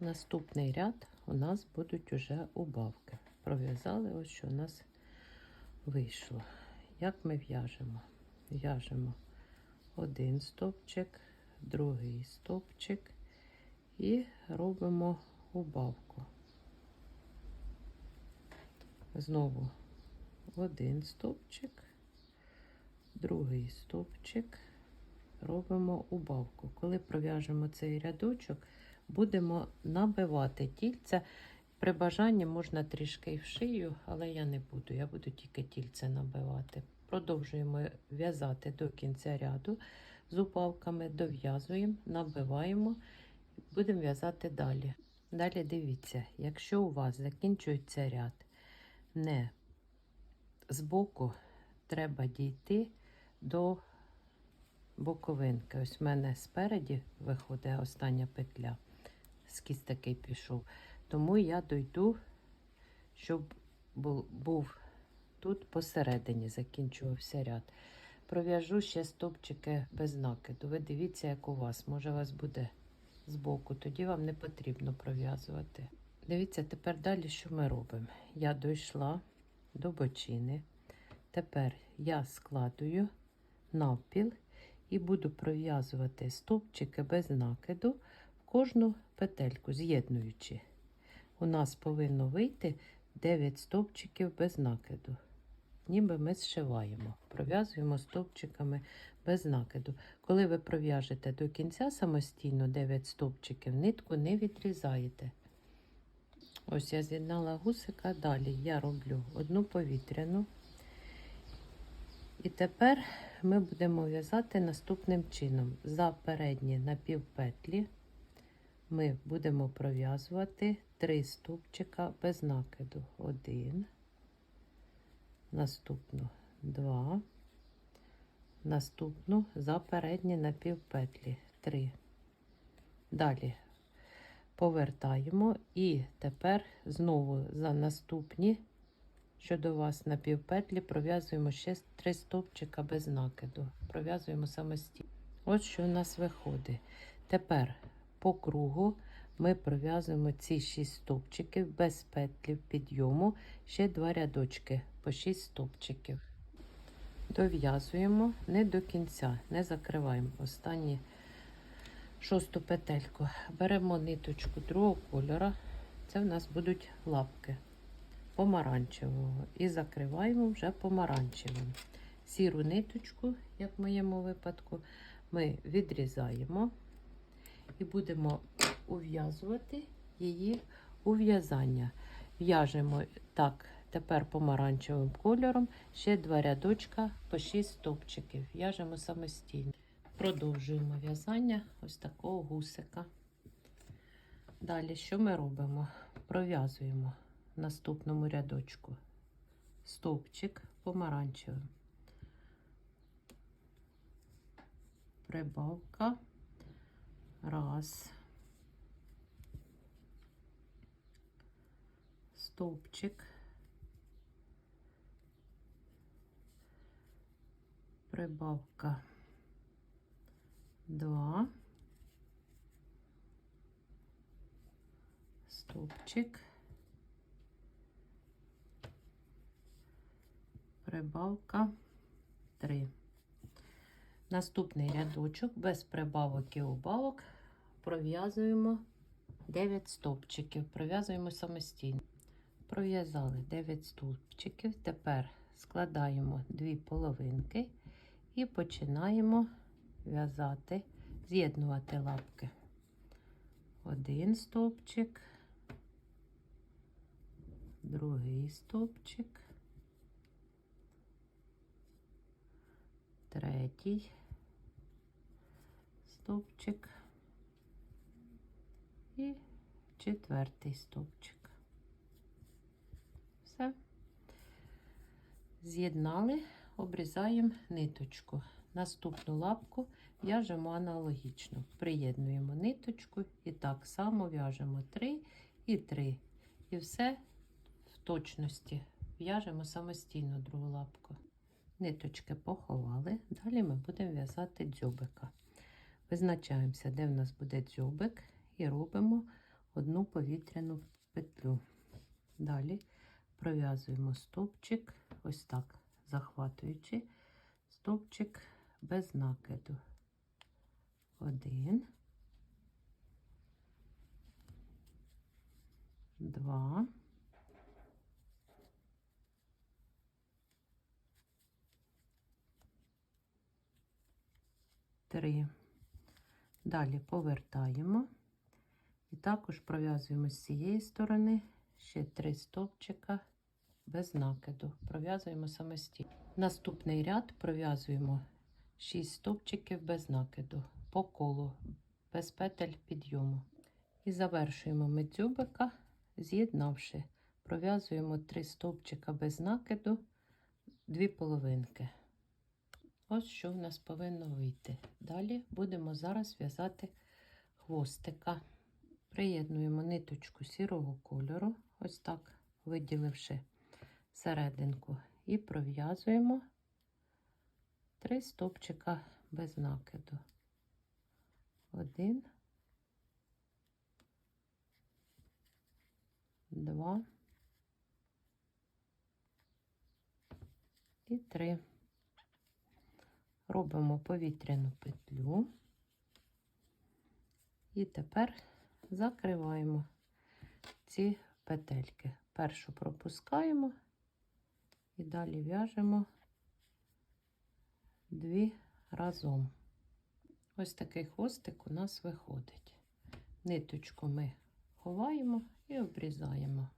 Наступний ряд у нас будуть уже убавки. Пров'язали, ось що у нас вийшло. Як ми в'яжемо? В'яжемо один стовпчик, другий стовпчик і робимо убавку. Знову один стовпчик, другий стовпчик, робимо убавку. Коли пров'яжемо цей рядочок, будемо набивати тільце. При бажанні можна трішки і в шию, але я не буду. Я буду тільки тільце набивати. Продовжуємо в'язати до кінця ряду з упавками, дов'язуємо, набиваємо, будемо в'язати далі. Далі дивіться, якщо у вас закінчується ряд не збоку, треба дійти до боковинки. Ось в мене спереді виходить остання петля, скіз такий пішов. Тому я дойду, щоб був, тут посередині, закінчувався ряд. Пров'яжу ще стопчики без накиду. Ви дивіться, як у вас. Може, у вас буде збоку, тоді вам не потрібно пров'язувати. Дивіться, тепер далі, що ми робимо. Я дійшла до бочини. Тепер я складую навпіл і буду пров'язувати стовпчики без накиду кожну петельку, з'єднуючи. У нас повинно вийти 9 стовпчиків без накиду. Ніби ми зшиваємо, пров'язуємо стовпчиками без накиду. Коли ви пров'яжете до кінця самостійно 9 стовпчиків, нитку не відрізаєте. Ось я з'єднала гусика, далі я роблю одну повітряну. І тепер ми будемо в'язати наступним чином. За передні напівпетлі ми будемо пров'язувати 3 стовпчика без накиду. Один, наступну 2, наступну за передні напівпетлі 3. Далі повертаємо і тепер знову за наступні, що до вас на півпетлі, пров'язуємо ще 3 стовпчика без накиду. Пров'язуємо самостійно. Ось що у нас виходить. Тепер по кругу ми пров'язуємо ці 6 стовпчиків без петлів підйому, ще 2 рядочки по 6 стовпчиків. Дов'язуємо не до кінця, не закриваємо останні шосту петельку. Беремо ниточку другого кольору. Це в нас будуть лапки помаранчевого. І закриваємо вже помаранчевим. Сіру ниточку, як в моєму випадку, ми відрізаємо і будемо ув'язувати її у в'язання. В'яжемо так, тепер помаранчевим кольором, ще два рядочка по 6 стовпчиків. В'яжемо самостійно. Продовжуємо в'язання ось такого гусика. Далі, що ми робимо? Пров'язуємо наступному рядочку стовпчик помаранчевим. Прибавка. Раз. Стовпчик. Прибавка. Два. Стовпчик. Прибавка. Три. Наступний рядочок без прибавок і убавок пров'язуємо 9 стовпчиків, пров'язуємо самостійно. Пров'язали 9 стовпчиків, тепер складаємо дві половинки і починаємо в'язати, з'єднувати лапки. Один стовпчик, другий стовпчик, третій стовпчик і четвертий стовпчик. Все. З'єднали, обрізаємо ниточку. Наступну лапку в'яжемо аналогічно. Приєднуємо ниточку і так само в'яжемо 3 і 3. І все в точності в'яжемо самостійно другу лапку. Ниточки поховали. Далі ми будемо в'язати дзьобика. Визначаємося, де в нас буде дзьобик, і робимо одну повітряну петлю. Далі пров'язуємо стовпчик, ось так, захватуючи, стовпчик без накиду. Один, два, три. Далі повертаємо і також пров'язуємо з цієї сторони ще три стовпчика без накиду. Пров'язуємо самостійно. Наступний ряд пров'язуємо 6 стовпчиків без накиду по колу, без петель підйому. І завершуємо ми дзюбика, з'єднавши, пров'язуємо 3 стовпчика без накиду, 2 половинки. Ось що в нас повинно вийти. Далі будемо зараз в'язати хвостика. Приєднуємо ниточку сірого кольору, ось так, виділивши серединку, і пров'язуємо три стовпчика без накиду. Один, два і три. Робимо повітряну петлю. І тепер закриваємо ці петельки. Першу пропускаємо і далі в'яжемо дві разом. Ось такий хвостик у нас виходить. Ниточку ми ховаємо і обрізаємо.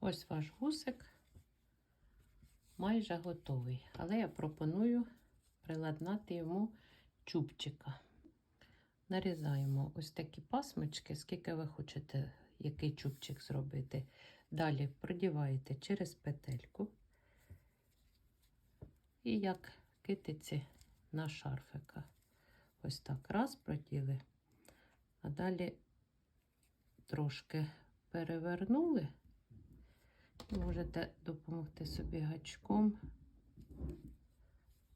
Ось ваш гусик майже готовий, але я пропоную приладнати йому чубчика. Нарізаємо ось такі пасмички, скільки ви хочете, який чубчик зробити. Далі продіваєте через петельку. І як китиці на шарфика. Ось так раз проділи, а далі трошки перевернули. Можете допомогти собі гачком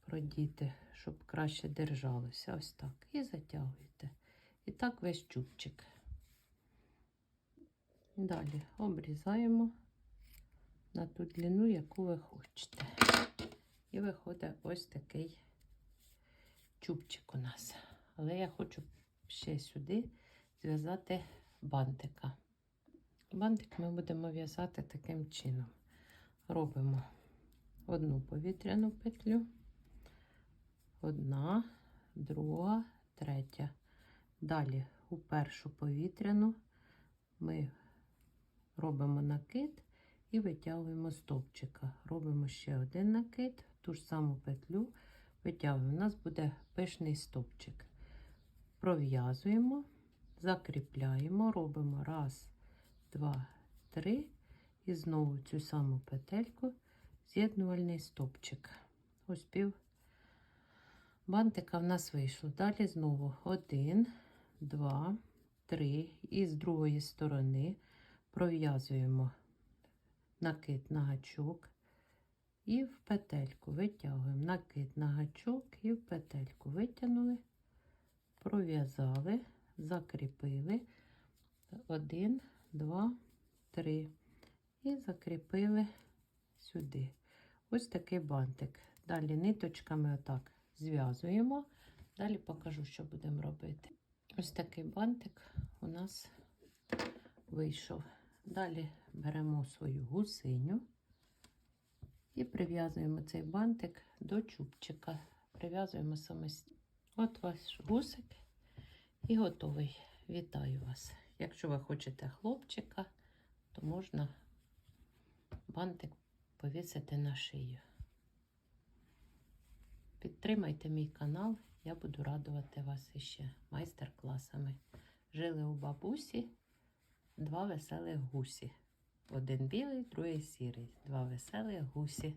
продіти, щоб краще держалося. Ось так. І затягуєте. І так весь чубчик. Далі обрізаємо на ту длину, яку ви хочете. І виходить ось такий чубчик у нас. Але я хочу ще сюди зв'язати бантика. Бантик ми будемо в'язати таким чином. Робимо одну повітряну петлю, одна, друга, третя. Далі у першу повітряну ми робимо накид і витягуємо стовпчика. Робимо ще один накид, ту ж саму петлю витягуємо. У нас буде пишний стовпчик. Пров'язуємо, закріпляємо, робимо раз, два, три. І знову цю саму петельку, з'єднувальний стовпчик. Ось пів бантика в нас вийшло. Далі знову один, два, три. І з другої сторони пров'язуємо накид на гачок і в петельку витягуємо накид на гачок і в петельку витягнули, пров'язали, закріпили один, два, три. І закріпили сюди. Ось такий бантик. Далі ниточками отак зв'язуємо. Далі покажу, що будемо робити. Ось такий бантик у нас вийшов. Далі беремо свою гусиню і прив'язуємо цей бантик до чубчика. Прив'язуємо самостійно. От ваш гусик і готовий. Вітаю вас! Якщо ви хочете хлопчика, то можна бантик повісити на шию. Підтримайте мій канал, я буду радувати вас іще майстер-класами. Жили у бабусі два веселих гусі. Один білий, другий сірий. Два веселих гусі.